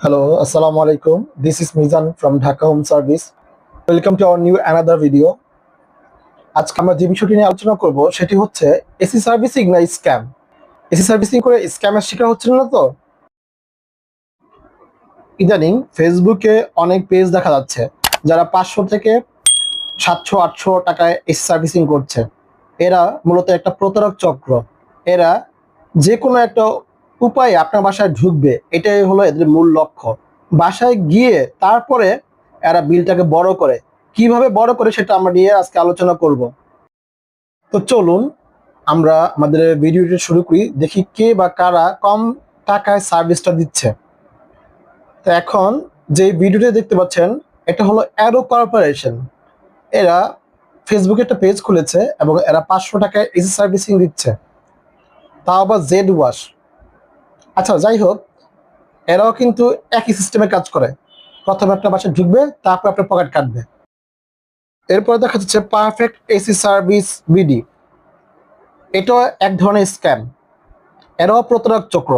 Hello, Assalamu alaikum. This is Mizan from Dhaka Home Service. Welcome to our new another video. আজকে আমরা যে বিষয়টি নিয়ে আলোচনা করব সেটি হচ্ছে এসি সার্ভিসিং না স্ক্যাম এসি সার্ভিসিং করে স্ক্যামের শিকার হচ্ছিল না তো ইদানিং ফেসবুকে অনেক পেজ দেখা যাচ্ছে যারা পাঁচশো থেকে সাতশো আটশো টাকায় এসি সার্ভিসিং করছে এরা মূলত একটা প্রতারক চক্র এরা যে কোনো একটা উপায়ে আপনার বাসায় ঢুকবে, এটাই হলো এদের মূল লক্ষ্য। বাসায় গিয়ে তারপরে এরা বিলটাকে বড় করে। কীভাবে বড় করে সেটা আমরা নিয়ে আজকে আলোচনা করব। তো চলুন, আমরা আমাদের ভিডিওটি শুরু করি, দেখি কে বা কারা কম টাকায় সার্ভিসটা দিচ্ছে। তো এখন যে ভিডিওটি দেখতে পাচ্ছেন, এটা হলো অ্যারো কর্পোরেশন। এরা ফেসবুকে একটা পেজ খুলেছে এবং এরা পাঁচশো টাকায় এসি সার্ভিসিং দিচ্ছে। তাও আবার জেড ওয়াশ। আচ্ছা যাই হোক এরাও কিন্তু একই সিস্টেমে কাজ করে। প্রথমে আপনার বাসায় ঢুকবে, তারপর আপনার পকেট কাটবে। এরপর দেখা যাচ্ছে পারফেক্ট এসি সার্ভিস বিডি এটাও এক ধরনের স্ক্যাম এরাও প্রতারক চক্র।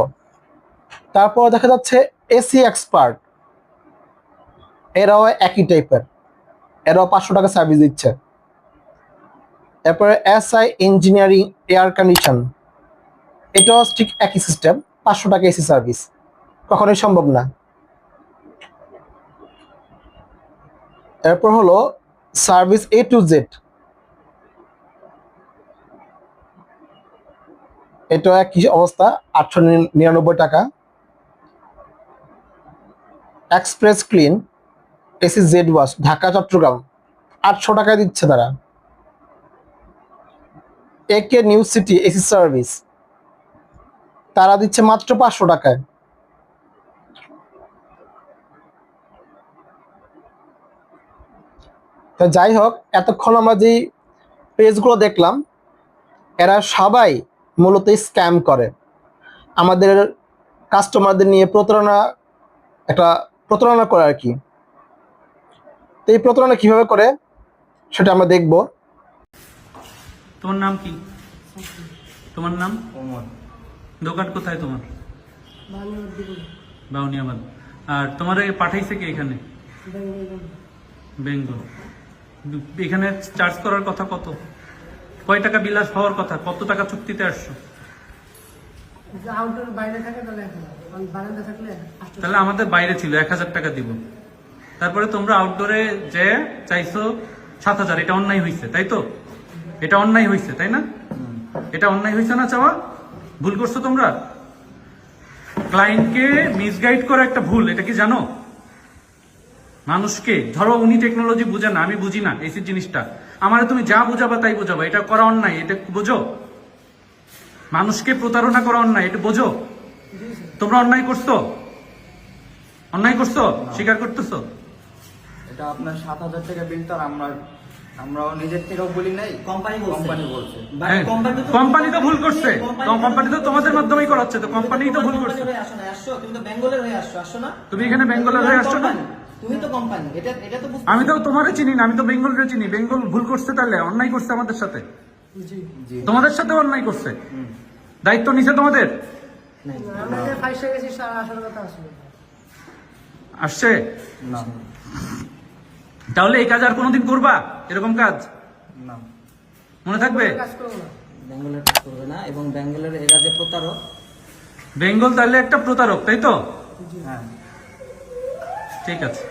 তারপর দেখা যাচ্ছে এসি এক্সপার্ট এরাও একই টাইপের এরাও পাঁচশো টাকা সার্ভিস দিচ্ছে। এরপরে S I engineering air condition এটাও ঠিক একই সিস্টেম পাঁচশো টাকা এসি সার্ভিস। কখনোই সম্ভব না। এরপর হলো সার্ভিস এ টু জেড এটা একই অবস্থা, আটশো নিরানব্বই টাকা। Express clean AC Z wash Dhaka, Chattogram. আটশো টাকায় দিচ্ছে তারা। একে নিউ সিটি এসি সার্ভিস তারা দিচ্ছে মাত্র পাঁচশো টাকায়। তো যাই হোক এতক্ষণ আমরা যে পেজগুলো দেখলাম এরা সবাই মূলত স্ক্যাম করে। আমাদের কাস্টমারদের নিয়ে প্রতারণা একটা প্রতারণা করে আর কি। তো এই প্রতারণা কীভাবে করে সেটা আমরা দেখব। তোমার নাম কি? তোমার নাম? দোকান কোথায় তোমার? বাউনিয়াবাদ। আর তোমার পাঠাইছে কি এখানে? বেঙ্গল। এখানে চার্জ করার কথা কত? কয় টাকা বিলাস হওয়ার কথা? কত টাকা চুক্তিতে আসছো? তাহলে আমাদের বাইরে ছিল এক হাজার টাকা দিব। তারপরে তোমরা আউটডোরে যে চাইছো সাত হাজার। এটা অন্যায় হয়েছে তাই তো? এটা অন্যায় হয়েছে তাই না? এটা অন্যায় হয়েছে না চাওয়া? ভুল করছ তোমরা? ক্লায়েন্টকে মিসগাইড করা একটা ভুল এটা কি জানো? মানুষকে ধরো উনি টেকনোলজি বুঝে না আমি বুঝি না এসির জিনিসটা। আমারে তুমি যা বুঝাবা তাই বুঝাবা এটা করা অন্যায় এটা বোঝো। মানুষকে প্রতারণা করা অন্যায় এটা বোঝো। তোমরা অন্যায় করছ? অন্যায় করছ? স্বীকার করতেছো? এটা আপনার সাত হাজার টাকা বিল তার আমরা আমরাও নিজের থেকেও বলি নাই কোম্পানি বলছে। কোম্পানি বলছে। হ্যাঁ, কোম্পানি তো ভুল করছে। কোম্পানি তো তোমাদের মাধ্যমেই করাচ্ছে তো কোম্পানি তো ভুল করছে। হয়ে আসো না আসছো তুমি তো বেঙ্গলের হয়ে আসছো আসছো না। তুমি এখানে বেঙ্গলের হয়ে আসছো না? তুমি তো কোম্পানি এটা এটা তো আমি তো তোমারে চিনি না আমি তো বেঙ্গলের চিনি। বেঙ্গল ভুল করছে তাহলে অন্যায় করছে আমাদের সাথে। জি। জি। তোমাদের সাথে অন্যায় করছে। দায়িত্ব নিছে তোমাদের? আসছে? না। তাহলে এই কাজ আর কোনোদিন করবা? এরকম কাজ? না। মনে থাকবে? কাজ করব বেঙ্গলের কাজ করবে না এবং বেঙ্গলের এরা যে প্রতারক বেঙ্গল তাহলে একটা প্রতারক তাই তো? হ্যাঁ। ঠিক আছে।